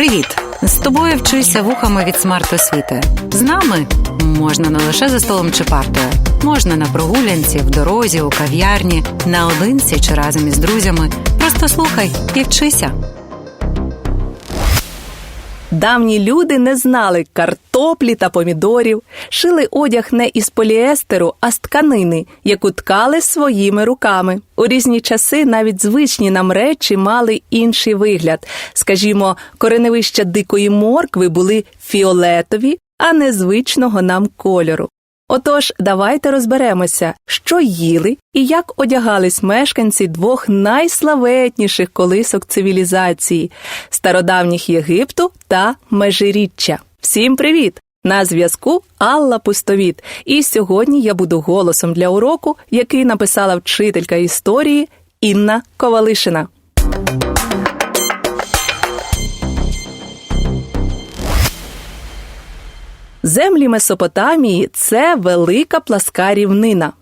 Привіт! З тобою вчися вухами від смарт-освіти. З нами можна не лише за столом чи партою, можна на прогулянці, в дорозі, у кав'ярні, наодинці чи разом із друзями. Просто слухай і вчися. Давні люди не знали картоплі та помідорів, шили одяг не із поліестеру, а з тканини, яку ткали своїми руками. У різні часи навіть звичні нам речі мали інший вигляд. Скажімо, кореневища дикої моркви були фіолетові, а не звичного нам кольору. Отож, давайте розберемося, що їли і як одягались мешканці двох найславетніших колисок цивілізації стародавніх Єгипту та Межиріччя. Всім привіт! На зв'язку Алла Пустовіт. І сьогодні я буду голосом для уроку, який написала вчителька історії Інна Ковалишина. Землі Месопотамії це велика пласка рівнина.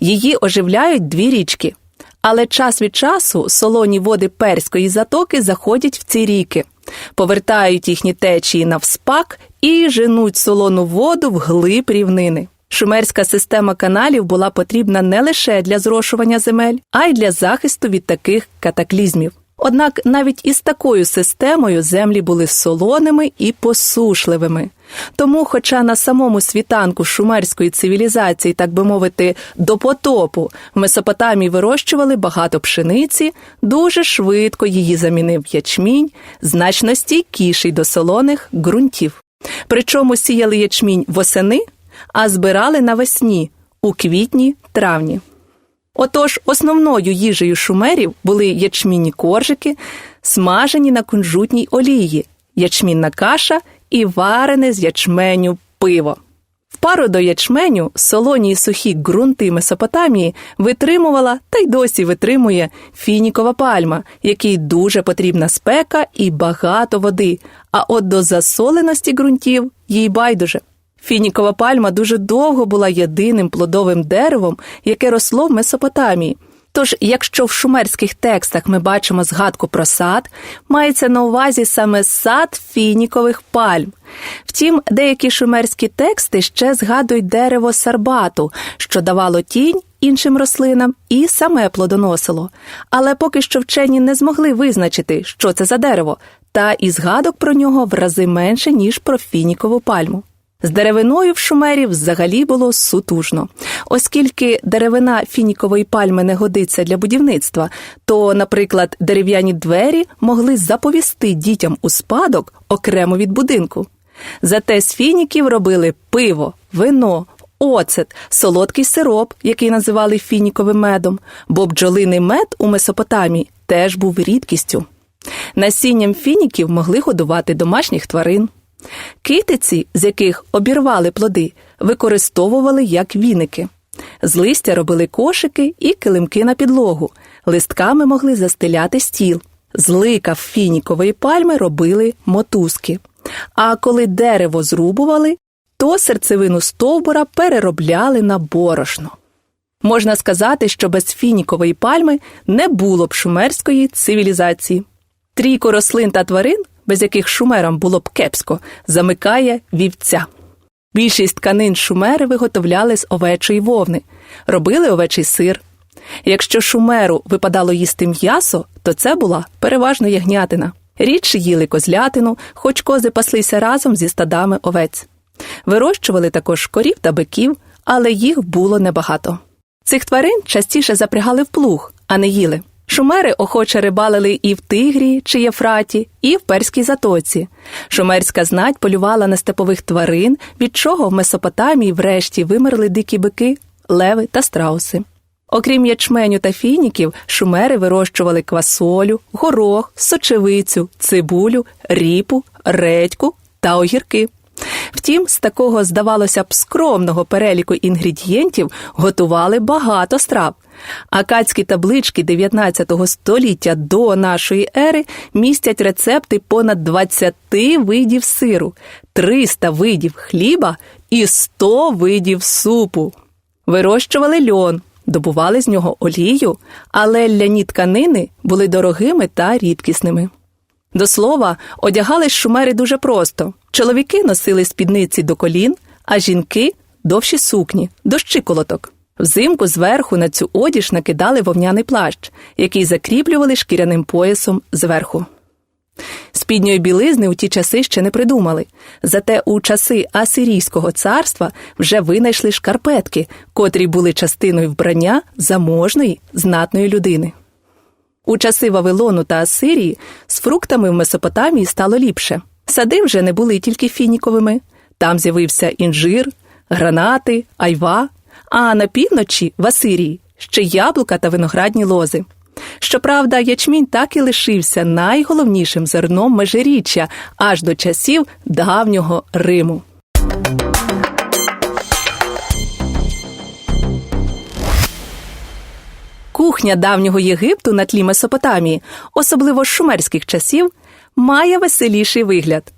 Її оживляють дві річки. Але час від часу солоні води перської затоки заходять в ці ріки, повертають їхні течії навспак і женуть солону воду в глиб рівнини. Шумерська система каналів була потрібна не лише для зрошування земель, а й для захисту від таких катаклізмів. Однак навіть із такою системою землі були солоними і посушливими. Тому, хоча на самому світанку шумерської цивілізації, так би мовити, до потопу в Месопотамії вирощували багато пшениці, дуже швидко її замінив ячмінь, значно стійкіший до солоних ґрунтів. Причому сіяли ячмінь восени, а збирали навесні у квітні травні. Отож, основною їжею шумерів були ячмінні коржики, смажені на кунжутній олії, ячмінна каша і варене з ячменю пиво. В пару до ячменю солоні й сухі ґрунти Месопотамії витримувала та й досі витримує фінікова пальма, якій дуже потрібна спека і багато води, а от до засоленості ґрунтів їй байдуже. Фінікова пальма дуже довго була єдиним плодовим деревом, яке росло в Месопотамії. Тож, якщо в шумерських текстах ми бачимо згадку про сад, мається на увазі саме сад фінікових пальм. Втім, деякі шумерські тексти ще згадують дерево сарбату, що давало тінь іншим рослинам і саме плодоносило. Але поки що вчені не змогли визначити, що це за дерево, та і згадок про нього в рази менше, ніж про фінікову пальму. З деревиною в шумерів взагалі було сутужно. Оскільки деревина фінікової пальми не годиться для будівництва, то, наприклад, дерев'яні двері могли заповісти дітям у спадок окремо від будинку. Зате з фініків робили пиво, вино, оцет, солодкий сироп, який називали фініковим медом, бо бджолиний мед у Месопотамії теж був рідкістю. Насінням фініків могли годувати домашніх тварин. Китиці, з яких обірвали плоди, використовували як віники. З листя робили кошики і килимки на підлогу, листками могли застеляти стіл. З лика фінікової пальми робили мотузки. А коли дерево зрубували, то серцевину стовбура переробляли на борошно. Можна сказати, що без фінікової пальми не було б шумерської цивілізації. Трійко рослин та тварин без яких шумерам було б кепсько, замикає вівця. Більшість тканин шумери виготовляли з овечої вовни, робили овечий сир. Якщо шумеру випадало їсти м'ясо, то це була переважно ягнятина. Рідше їли козлятину, хоч кози паслися разом зі стадами овець. Вирощували також корів та биків, але їх було небагато. Цих тварин частіше запрягали в плуг, а не їли. Шумери охоче рибалили і в Тигрі чи Єфраті, і в Перській затоці. Шумерська знать полювала на степових тварин, від чого в Месопотамії врешті вимерли дикі бики, леви та страуси. Окрім ячменю та фініків, шумери вирощували квасолю, горох, сочевицю, цибулю, ріпу, редьку та огірки. Втім, з такого, здавалося б, скромного переліку інгредієнтів готували багато страв. Акадські таблички 19 століття до нашої ери містять рецепти понад 20 видів сиру, 300 видів хліба і 100 видів супу. Вирощували льон, добували з нього олію, але ляні тканини були дорогими та рідкісними. До слова, одягались шумери дуже просто. Чоловіки носили спідниці до колін, а жінки довші сукні, до щиколоток. Взимку зверху на цю одіж накидали вовняний плащ, який закріплювали шкіряним поясом зверху. Спідньої білизни у ті часи ще не придумали. Зате у часи Асирійського царства вже винайшли шкарпетки, котрі були частиною вбрання заможної, знатної людини. У часи Вавилону та Асирії з фруктами в Месопотамії стало ліпше. Сади вже не були тільки фініковими. Там з'явився інжир, гранати, айва, а на півночі в Асирії ще яблука та виноградні лози. Щоправда, ячмінь так і лишився найголовнішим зерном межиріччя аж до часів давнього Риму. Кухня давнього Єгипту на тлі Месопотамії, особливо шумерських часів, має веселіший вигляд.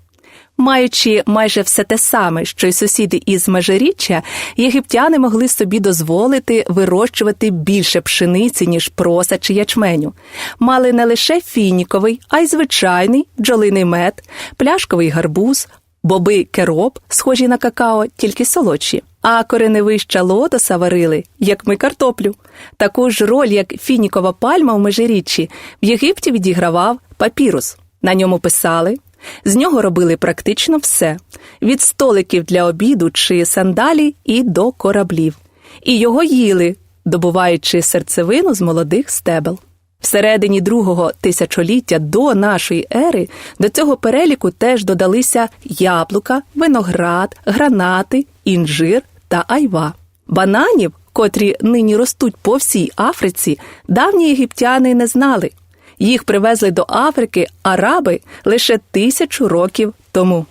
Маючи майже все те саме, що й сусіди із межиріччя, єгиптяни могли собі дозволити вирощувати більше пшениці, ніж проса чи ячменю. Мали не лише фініковий, а й звичайний бджолиний мед, пляшковий гарбуз, боби кероп, схожі на какао, тільки солодші. А кореневища лотоса варили, як ми картоплю. Таку ж роль, як фінікова пальма в межиріччі, в Єгипті відігравав папірус. На ньому писали. З нього робили практично все: від столиків для обіду чи сандалі і до кораблів. І його їли, добуваючи серцевину з молодих стебел. Всередині другого тисячоліття до нашої ери до цього переліку теж додалися яблука, виноград, гранати, інжир та айва. Бананів, котрі нині ростуть по всій Африці, давні єгиптяни не знали. Їх привезли до Африки араби лише тисячу років тому.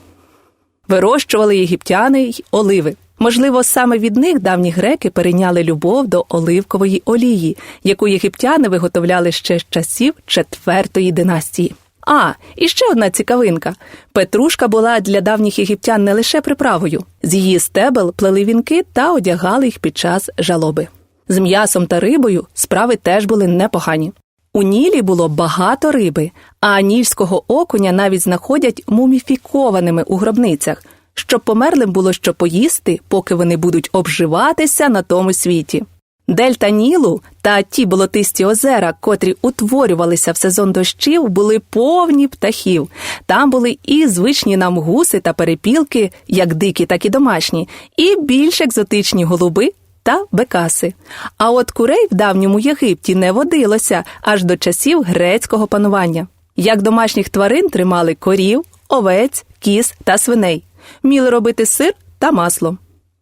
Вирощували єгиптяни й оливи. Можливо, саме від них давні греки перейняли любов до оливкової олії, яку єгиптяни виготовляли ще з часів четвертої династії. А, і ще одна цікавинка: петрушка була для давніх єгиптян не лише приправою, з її стебел плели вінки та одягали їх під час жалоби. З м'ясом та рибою справи теж були непогані. У Нілі було багато риби, а нільського окуня навіть знаходять муміфікованими у гробницях, щоб померлим було що поїсти, поки вони будуть обживатися на тому світі. Дельта Нілу та ті болотисті озера, котрі утворювалися в сезон дощів, були повні птахів. Там були і звичні нам гуси та перепілки, як дикі, так і домашні, і більш екзотичні голуби та бекаси. А от курей в давньому Єгипті не водилося аж до часів грецького панування. Як домашніх тварин тримали корів, овець, кіз та свиней, вміли робити сир та масло.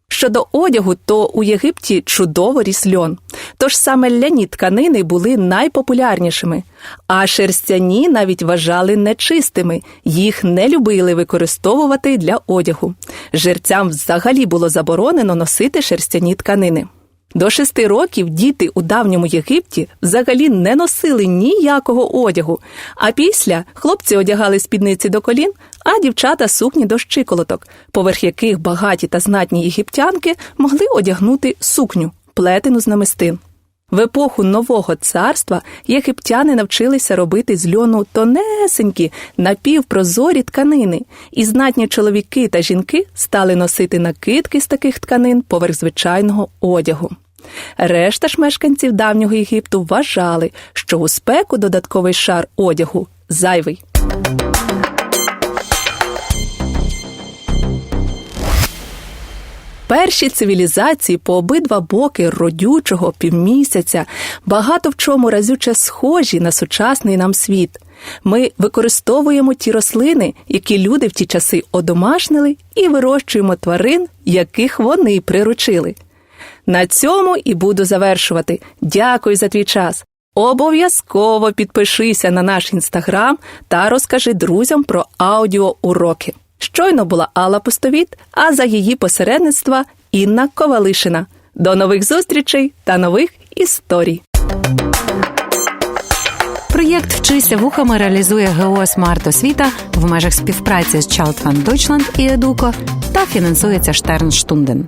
Щодо одягу, то у Єгипті чудово ріс льон. Тож саме ляні тканини були найпопулярнішими, а шерстяні навіть вважали нечистими, їх не любили використовувати для одягу. Жерцям взагалі було заборонено носити шерстяні тканини. До шести років діти у давньому Єгипті взагалі не носили ніякого одягу, а після хлопці одягали спідниці до колін, а дівчата сукні до щиколоток, поверх яких багаті та знатні єгиптянки могли одягнути сукню, плетену з намистин. В епоху нового царства єгиптяни навчилися робити з льону тонесенькі напівпрозорі тканини, і знатні чоловіки та жінки стали носити накидки з таких тканин поверх звичайного одягу. Решта ж мешканців давнього Єгипту вважали, що у спеку додатковий шар одягу зайвий. Перші цивілізації по обидва боки родючого півмісяця багато в чому разюче схожі на сучасний нам світ. Ми використовуємо ті рослини, які люди в ті часи одомашнили, і вирощуємо тварин, яких вони приручили. На цьому і буду завершувати. Дякую за твій час. Обов'язково підпишися на наш інстаграм та розкажи друзям про аудіоуроки. Щойно була Алла Пустовіт, а за її посередництва Інна Ковалишина. До нових зустрічей та нових історій. Проєкт Вчися вухами реалізує ГО «Смарт Освіта в межах співпраці з Child Fund Deutschland і Едуко та фінансується Штернштунден.